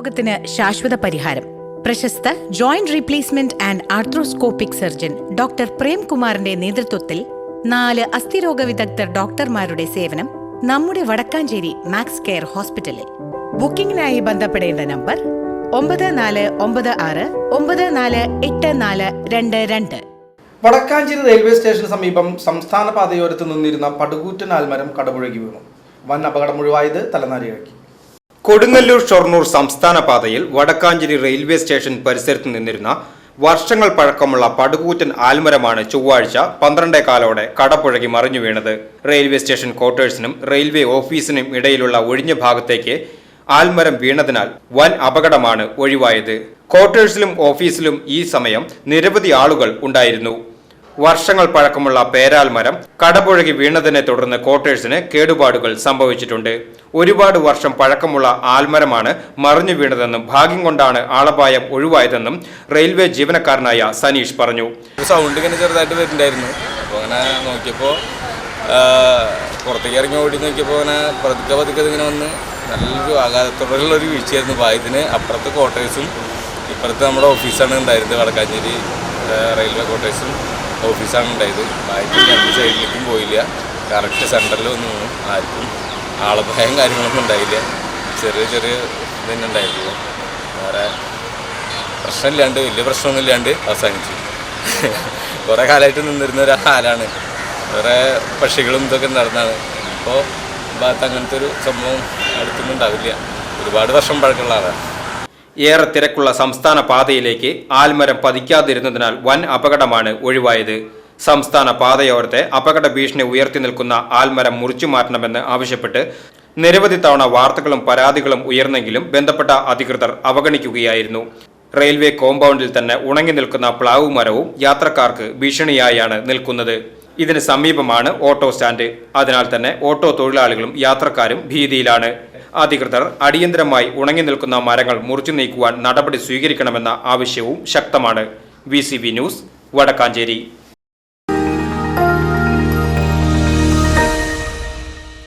രോഗത്തിന് ശാശ്വത പരിഹാരം. പ്രശസ്ത joint replacement and arthroscopic surgeon doctor പ്രേംകുമാറിന്റെ നേതൃത്വത്തിൽ നാല് അസ്ഥിരോഗ വിദഗ്ധർ ഡോക്ടർമാരുടെ സേവനം നമ്മുടെ വടക്കാഞ്ചേരി മാക്സ് കെയർ ഹോസ്പിറ്റലിൽ. ബുക്കിംഗിനായി ബന്ധപ്പെടേണ്ട നമ്പർ ഒമ്പത് നാല് ഒമ്പത് ആറ് ഒമ്പത് നാല് എട്ട് നാല് രണ്ട് രണ്ട്. വടക്കാഞ്ചേരി റെയിൽവേ സ്റ്റേഷന് സമീപം സംസ്ഥാന പാതയോരത്ത് നിന്നിരുന്ന പടുകൂറ്റൻ ആൽമരം കടപുഴകി വീണു. വൻ അപകടം ഒഴിവായത് തലനാരിഴക്കി. കൊടുങ്ങല്ലൂർ ഷൊർണൂർ സംസ്ഥാന പാതയിൽ വടക്കാഞ്ചേരി റെയിൽവേ സ്റ്റേഷൻ പരിസരത്ത് നിന്നിരുന്ന വർഷങ്ങൾ പഴക്കമുള്ള പടുകൂറ്റൻ ആൽമരമാണ് ചൊവ്വാഴ്ച പന്ത്രണ്ടേ കാലോടെ കടപുഴകി മറിഞ്ഞു വീണത്. റെയിൽവേ സ്റ്റേഷൻ ക്വാർട്ടേഴ്സിനും റെയിൽവേ ഓഫീസിനും ഇടയിലുള്ള ഒഴിഞ്ഞ ഭാഗത്തേക്ക് ആൽമരം വീണതിനാൽ വൻ അപകടമാണ് ഒഴിവായത്. ക്വാർട്ടേഴ്സിലും ഓഫീസിലും ഈ സമയം നിരവധി ആളുകൾ ഉണ്ടായിരുന്നു. വർഷങ്ങൾ പഴക്കമുള്ള പേരാൽ മരം കടപുഴകി വീണതിനെ തുടർന്ന് കോട്ടേഴ്സിന് കേടുപാടുകൾ സംഭവിച്ചിട്ടുണ്ട്. ഒരുപാട് വർഷം പഴക്കമുള്ള ആൽമരമാണ് മറിഞ്ഞു വീണതെന്നും ഭാഗ്യം കൊണ്ടാണ് ആളപായം ഒഴിവായതെന്നും റെയിൽവേ ജീവനക്കാരനായ സനീഷ് പറഞ്ഞു. സൗണ്ട് ഇങ്ങനെ ചെറുതായിട്ട് വരുന്നുണ്ടായിരുന്നു. അങ്ങനെ നോക്കിയപ്പോൾ പുറത്തേക്ക് ഇറങ്ങി ഓടി നോക്കിയപ്പോൾ പതുക്കെ പതുക്കെ ഇങ്ങനെ വന്ന് നല്ലൊരു ആഘാതത്തോടുള്ള ഒരു വീഴ്ചയായിരുന്നു. ഭാഗ്യത്തിന് അപ്പുറത്ത് ക്വാർട്ടേഴ്സും ഇപ്പുറത്ത് നമ്മുടെ ഓഫീസാണ് ഉണ്ടായിരുന്നത് വടക്കാഞ്ചേരി റെയിൽവേ ക്വാർട്ടേഴ്സും ഓഫീസാണ് ഉണ്ടായത്. ബാക്കി രണ്ട് സൈഡിലേക്കും പോയില്ല. കറക്റ്റ് സെന്ററിൽ വന്ന് വീണു ആർക്കും ആളപായം കാര്യങ്ങളൊന്നും ഉണ്ടായില്ല. ചെറിയ ചെറിയ ഇതന്നെ ഉണ്ടായിട്ടുള്ളൂ വേറെ പ്രശ്നമില്ലാണ്ട് വലിയ പ്രശ്നമൊന്നും ഇല്ലാണ്ട് അവസാനിച്ചു. കുറേ കാലമായിട്ട് നിന്നിരുന്ന ഒരു ആലാണ് വേറെ പക്ഷികളും ഇതൊക്കെ നടന്നാണ്. ഇപ്പോൾ ഭാഗത്ത് അങ്ങനത്തെ ഒരു സംഭവം അടുത്തൊന്നും ഉണ്ടാവില്ല. ഒരുപാട് വർഷം പഴക്കമുള്ള ആളാണ്. ഏറെ തിരക്കുള്ള സംസ്ഥാന പാതയിലേക്ക് ആൽമരം പതിക്കാതിരുന്നതിനാൽ വൻ അപകടമാണ് ഒഴിവായത്. സംസ്ഥാന പാതയോരത്തെ അപകട ഭീഷണി ഉയർത്തി നിൽക്കുന്ന ആൽമരം മുറിച്ചു മാറ്റണമെന്ന് ആവശ്യപ്പെട്ട് നിരവധി തവണ വാർത്തകളും പരാതികളും ഉയർന്നെങ്കിലും ബന്ധപ്പെട്ട അധികൃതർ അവഗണിക്കുകയായിരുന്നു. റെയിൽവേ കോമ്പൗണ്ടിൽ തന്നെ ഉണങ്ങി നിൽക്കുന്ന പ്ലാവ് മരവും യാത്രക്കാർക്ക് ഭീഷണിയായാണ് നിൽക്കുന്നത്. ഇതിന് സമീപമാണ് ഓട്ടോ സ്റ്റാൻഡ്. അതിനാൽ തന്നെ ഓട്ടോ തൊഴിലാളികളും യാത്രക്കാരും ഭീതിയിലാണ്. അധികൃതർ അടിയന്തരമായി ഉണങ്ങി നിൽക്കുന്ന മരങ്ങൾ മുറിച്ചു നീക്കുവാൻ നടപടി സ്വീകരിക്കണമെന്ന ആവശ്യവും ശക്തമാണ്. V news Vadakkanchery.